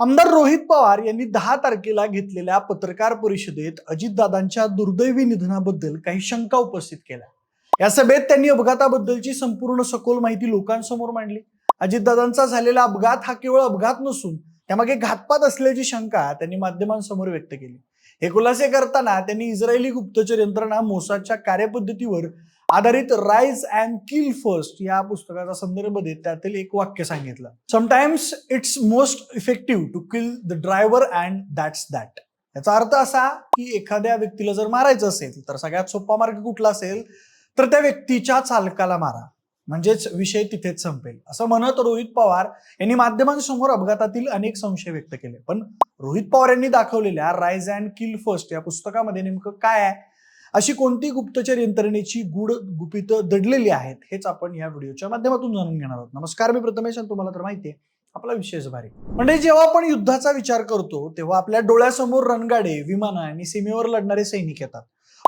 आमदार रोहित पवार यांनी दहा तारखेला घेतलेल्या पत्रकार परिषदेत अजितदादांच्या दुर्दैवी निधनाबद्दल काही शंका उपस्थित केल्या. या सभेत त्यांनी अपघाताबद्दलची संपूर्ण सखोल माहिती लोकांसमोर मांडली. अजितदादांचा झालेला अपघात हा केवळ अपघात नसून त्यामागे घातपात असल्याची शंका त्यांनी माध्यमांसमोर व्यक्त केली. हे खुलासे करताना त्यांनी इस्रायली गुप्तचर यंत्रणा मोसादच्या कार्यपद्धतीवर आधारित राईज अँड किल फर्स्ट या पुस्तकाचा संदर्भ देत त्यातील एक वाक्य सांगितलं. Sometimes it's most effective to kill the driver and that's that याचा अर्थ असा की एखाद्या व्यक्तीला जर मारायचं असेल तर सगळ्यात सोपा मार्ग कुठला असेल? तर त्या व्यक्तीच्या चालकाला मारा. म्हणजेच विषय तिथेच संपेल. असं म्हणत रोहित पवार यांनी माध्यमांसमोर अपघातातील अनेक संशय व्यक्त केले. पण रोहित पवार यांनी दाखवलेल्या राईज अँड किल फर्स्ट या पुस्तकामध्ये नेमकं काय आहे? अशी कोणती गुप्तचर यंत्रणेची गुढ गुपित दडलेली आहेत हेच आपण या व्हिडिओच्या माध्यमातून जाणून घेणार आहोत. नमस्कार मी प्रथमेश आणि तुम्हाला तर माहितीये आपला विशेष भारी. म्हणजे जेव्हा आपण युद्धाचा विचार करतो तेव्हा आपल्या डोळ्यासमोर रणगाडे विमानं आणि सीमेवर लढणारे सैनिक येतात.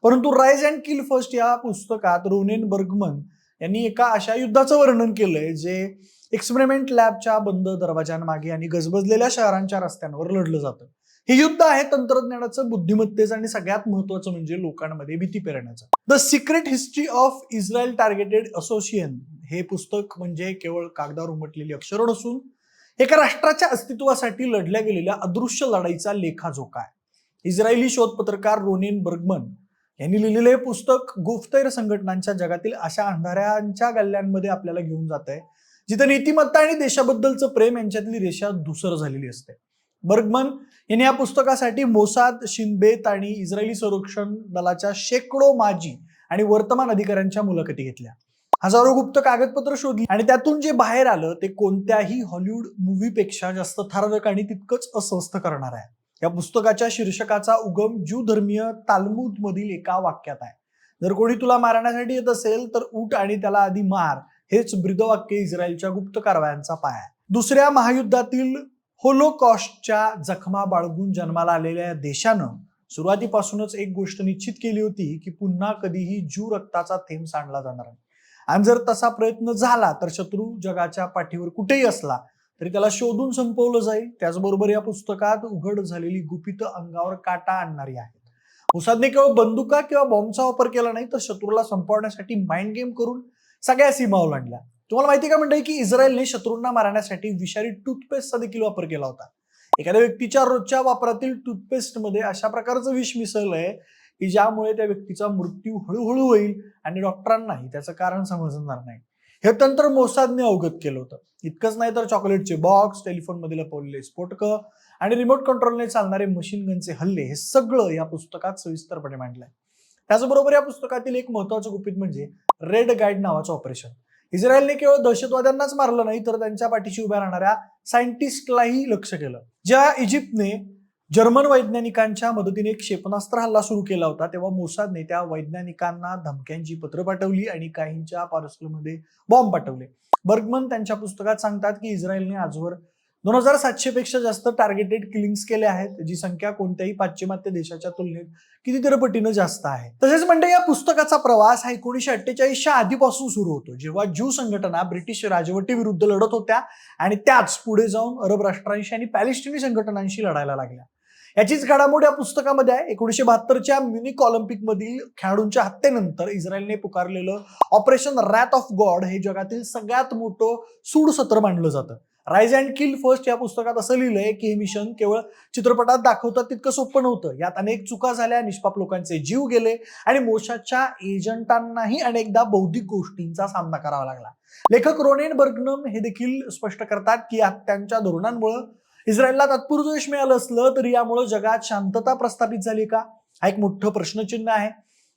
परंतु राईज अँड किल फर्स्ट या पुस्तकात रोनेन बर्गमन यांनी एका अशा युद्धाचं वर्णन केलंय जे एक्सपेरिमेंट लॅबच्या बंद दरवाजांमागे आणि गजबजलेल्या शहरांच्या रस्त्यांवर लढलं जातं. हे युद्ध आहे तंत्रज्ञानाचं बुद्धिमत्तेचं आणि सगळ्यात महत्वाचं म्हणजे लोकांमध्ये भीती पेरण्याचं. The secret history of Israel targeted association हे पुस्तक म्हणजे केवळ कागदावर उमटलेली अक्षर नसून एका राष्ट्राच्या अस्तित्वासाठी लढल्या गेलेल्या अदृश्य लढाईचा लेखाजोखा आहे. इस्रायली शोध पत्रकार रोनेन बर्गमन यांनी लिहिलेलं हे पुस्तक गुप्तैर संघटनांच्या जगातील अशा अंधाऱ्यांच्या गल्ल्यांमध्ये आपल्याला घेऊन जात आहे जिथे नीतिमत्ता आणि देशाबद्दलचं प्रेम यांच्यातली रेषा धुसर झालेली असते. बर्गमन यांनी या पुस्तकासाठी मोसाद शिनबेत आणि इस्रायली संरक्षण दलाच्या शेकडो माजी आणि वर्तमान अधिकाऱ्यांच्या मुलाखती घेतल्या. हजारो गुप्त कागदपत्र शोधली आणि त्यातून जे बाहेर आलं ते कोणत्याही हॉलिवूड मूवीपेक्षा जास्त थरारक आणि तितकंच अस्वस्थ करणार आहे. या पुस्तकाच्या शीर्षकाचा उगम ज्यू धर्मीय तालमूद मधील एका वाक्यात आहे. जर कोणी तुला मारण्यासाठी येत असेल तर उठ आणि त्याला आधी मार हेच ब्रीदवाक्य इस्रायलच्या गुप्त कारवायांचा पाय आहे. दुसऱ्या महायुद्धातील होलोकॉस्टच्या जखमा बाळगून जन्माला आलेल्या देशानं सुरुवातीपासूनच एक गोष्ट निश्चित केली होती की पुन्हा कधीही ज्यू रक्ताचा थेंब सांडला जाणार नाही. आणि जर तसा प्रयत्न झाला तर शत्रू जगाच्या पाठीवर कुठेही असला तरी त्याला शोधून संपवलं जाईल. त्याचबरोबर या पुस्तकात उघड झालेली गुपित अंगावर काटा आणणारी आहेत. मुसादने केवळ बंदुका किंवा बॉम्बचा वापर केला नाही तर शत्रूला संपवण्यासाठी माइंड गेम करून सगळ्या सीमा ओलांडल्या. तुम्हाला माहिती का म्हणजे की इस्रायलने शत्रूंना मारण्यासाठी विषारी टूथपेस्टचा देखील वापर केला होता. एखाद्या व्यक्तीच्या रोजच्या वापरातील टूथपेस्टमध्ये अशा प्रकारचं विष मिसळलंय की ज्यामुळे त्या व्यक्तीचा मृत्यू हळूहळू होईल आणि डॉक्टरांनाही त्याचं कारण समजणार नाही. हे तंत्र मोसादने अवगत केलं होतं. इतकंच नाही तर चॉकलेटचे बॉक्स टेलिफोनमध्ये लपवलेले स्फोटकं आणि रिमोट कंट्रोलने चालणारे मशीन गनचे हल्ले हे सगळं या पुस्तकात सविस्तरपणे मांडलंय. त्याचबरोबर या पुस्तकातील एक महत्वाचं गुपित म्हणजे रेड गाईड नावाचं ऑपरेशन इस्रायलने केवळ दहशतवाद्यांनाच मारलं नाही तर त्यांच्या पाठीशी उभ्या राहणाऱ्या सायंटिस्टलाही लक्ष केलं. ज्या इजिप्तने जर्मन वैज्ञानिकांच्या मदतीने एक क्षेपणास्त्र हल्ला सुरू केला होता तेव्हा मोसादने त्या वैज्ञानिकांना धमक्यांची पत्र पाठवली आणि काहींच्या पार्सलमध्ये बॉम्ब पाठवले. बर्गमन त्यांच्या पुस्तकात सांगतात की इस्रायलने आजवर दोन हजार सातशे पेक्षा जास्त टार्गेटेड किलिंग्स केले आहेत जी संख्या कोणत्याही पाश्चिमात्य देशाच्या तुलनेत कितीतरी पटीनं जास्त आहे. तसेच म्हणजे या पुस्तकाचा प्रवास हा एकोणीशे अठ्ठेचाळीसच्या आधीपासून सुरू होतो जेव्हा ज्यू संघटना ब्रिटिश राजवटी विरुद्ध लढत होत्या आणि त्याच पुढे जाऊन अरब राष्ट्रांशी आणि पॅलेस्टिनी संघटनांशी लढायला लागल्या. याचीच घडामोड या पुस्तकामध्ये आहे. एकोणीशे बहात्तरच्या म्युनिक ऑलिम्पिक मधील खेळाडूंच्या हत्येनंतर इस्रायलने पुकारलेलं ऑपरेशन रॅथ ऑफ गॉड हे जगातील सगळ्यात मोठं सूड सत्र मानलं जातं. राईज अँड किल फर्स्ट या पुस्तकात असं लिहिलंय की हे मिशन केवळ चित्रपटात दाखवतात तितकं सोपं नव्हतं. यात अनेक चुका झाल्या निष्पाप लोकांचे जीव गेले आणि मोशाच्या एजंटांनाही अनेकदा बौद्धिक गोष्टींचा सामना करावा लागला. लेखक रोनेन बर्गनम हे देखील स्पष्ट करतात की हत्यांच्या धोरणांमुळे इस्रायलला तात्पुरतं यश मिळालं असलं तरी यामुळे जगात शांतता प्रस्थापित झाली का? हा एक मोठं प्रश्नचिन्ह आहे.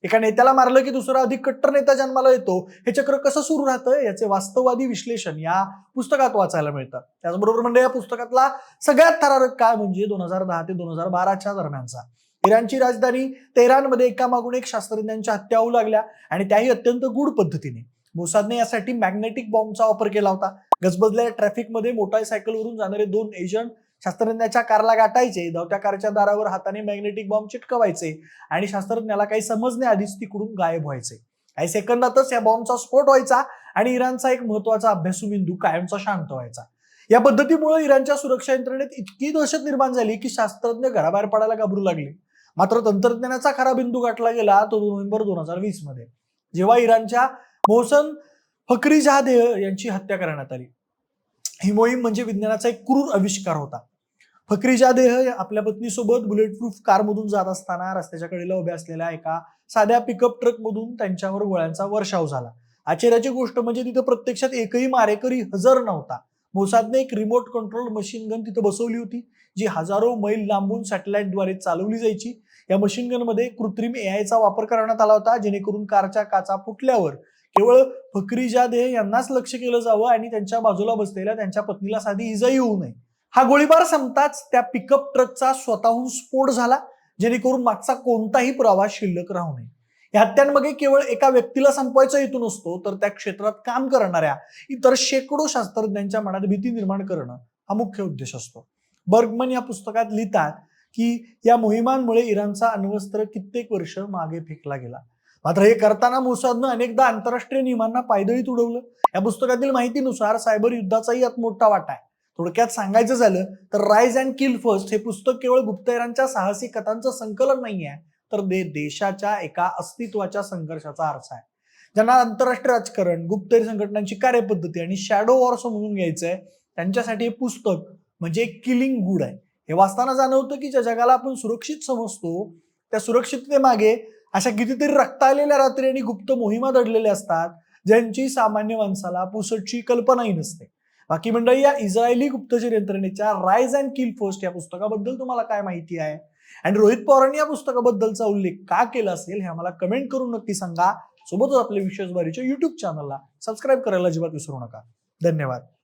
एका नेत्याला मारलं की दुसरा अधिक कट्टर नेता जन्माला येतो. हे चक्र कसं सुरू राहतं? याचे वास्तववादी विश्लेषण या पुस्तकात वाचायला मिळतं. त्याचबरोबर म्हणजे या पुस्तकातला सगळ्यात थरारक काळ म्हणजे दोन हजार दहा ते दोन हजार बाराच्या दरम्यानचा. इराणची राजधानी तेहरानमध्ये एकामागून एक शास्त्रज्ञांच्या हत्या होऊ लागल्या आणि त्याही अत्यंत गूढ पद्धतीने. मोसादने यासाठी मॅग्नेटिक बॉम्बचा वापर केला होता. गजबजलेल्या ट्रॅफिकमध्ये मोटारसायकलवरून जाणारे दोन एजंट शास्त्रज्ञाच्या कारला गाठायचे धावत्या कारच्या दारावर हाताने मॅग्नेटिक बॉम्ब चिटकवायचे आणि शास्त्रज्ञाला काही समजण्याआधीच तिकडून गायब व्हायचे. काही सेकंदातच या बॉम्बचा स्फोट व्हायचा आणि इराणचा एक महत्त्वाचा अभ्यासू बिंदू कायमचा शांत व्हायचा. या पद्धतीमुळे इराणच्या सुरक्षा यंत्रणेत इतकी दहशत निर्माण झाली की शास्त्रज्ञ घराबाहेर पडायला घाबरू लागले. मात्र तंत्रज्ञानाचा खरा बिंदू गाठला गेला तो नोव्हेंबर दोन हजार वीसमध्ये जेव्हा इराणच्या मोहसन फकरी जहादेह यांची हत्या करण्यात आली. ही मोहीम म्हणजे विज्ञानाचा एक क्रूर आविष्कार होता. फकरीजा देह आपल्या पत्नीसोबत बुलेट प्रूफ कारमधून जात असताना रस्त्याच्या कडेला उभ्या असलेल्या एका साध्या पिकअप ट्रकमधून त्यांच्यावर गोळ्यांचा वर्षाव झाला. आश्चर्याची गोष्ट म्हणजे तिथं प्रत्यक्षात एकही मारेकरी हजर नव्हता. मोसादने एक रिमोट कंट्रोल मशीन गन तिथं बसवली होती जी हजारो मैल लांबून सॅटेलाइटद्वारे चालवली जायची. या मशीन गनमध्ये कृत्रिम एआयचा वापर करण्यात आला होता जेणेकरून कारच्या काचा फुटल्यावर केवळ फकरी यांनाच लक्ष केलं जावं आणि त्यांच्या बाजूला बसलेल्या त्यांच्या पत्नीला साधी इजा येऊ नये. हा गोळीबार संपताच त्या पिकअप ट्रकचा स्वतःहून स्फोट झाला जेणेकरून मागचा कोणताही प्रवास शिल्लक राहू नये. या हत्यांमध्ये केवळ एका व्यक्तीला संपवायचा हेतू नसतो तर त्या क्षेत्रात काम करणाऱ्या इतर शेकडो शास्त्रज्ञांच्या मनात भीती निर्माण करणं हा मुख्य उद्देश असतो. बर्गमन या पुस्तकात लिहितात की या मोहिमांमुळे इराणचा अण्वस्त्र कित्येक वर्ष मागे फेकला गेला. मात्र हे करताना मोसादनं अनेकदा आंतरराष्ट्रीय नियमांना पायदळीत उडवलं. या पुस्तकातील माहितीनुसार सायबर युद्धाचाही यात मोठा वाटा आहे. थोडक्यात सांगायचं झालं तर राईज अँड किल फर्स्ट हे पुस्तक केवळ गुप्तहेरांच्या साहसी कथांचं संकलन नाही आहे तर दे देशाच्या एका अस्तित्वाच्या संघर्षाचा अर्थ आहे. ज्यांना आंतरराष्ट्रीय राजकारण गुप्तहेर संघटनांची कार्यपद्धती आणि शॅडो वॉर समजून घ्यायचं आहे त्यांच्यासाठी हे पुस्तक म्हणजे एक किलिंग गुड आहे. हे वाचताना जाणवतं की ज्या जगाला आपण सुरक्षित समजतो त्या सुरक्षिततेमागे अशा कितीतरी रक्तालेल्या रात्री आणि गुप्त मोहिमा दडलेल्या असतात ज्यांची सामान्य माणसाला पुसटची कल्पनाही नसते. बाकी मंडळी या इस्रायली गुप्तचर यंत्रणेच्या राईज अँड किल फोस्ट या पुस्तकाबद्दल तुम्हाला काय माहिती आहे? आणि रोहित पवारांनी या पुस्तकाबद्दलचा उल्लेख का केला असेल हे आम्हाला कमेंट करून नक्की सांगा. सोबतच आपल्या विशेष बारीच्या युट्यूब चॅनलला सबस्क्राईब करायला अजिबात विसरू नका. धन्यवाद.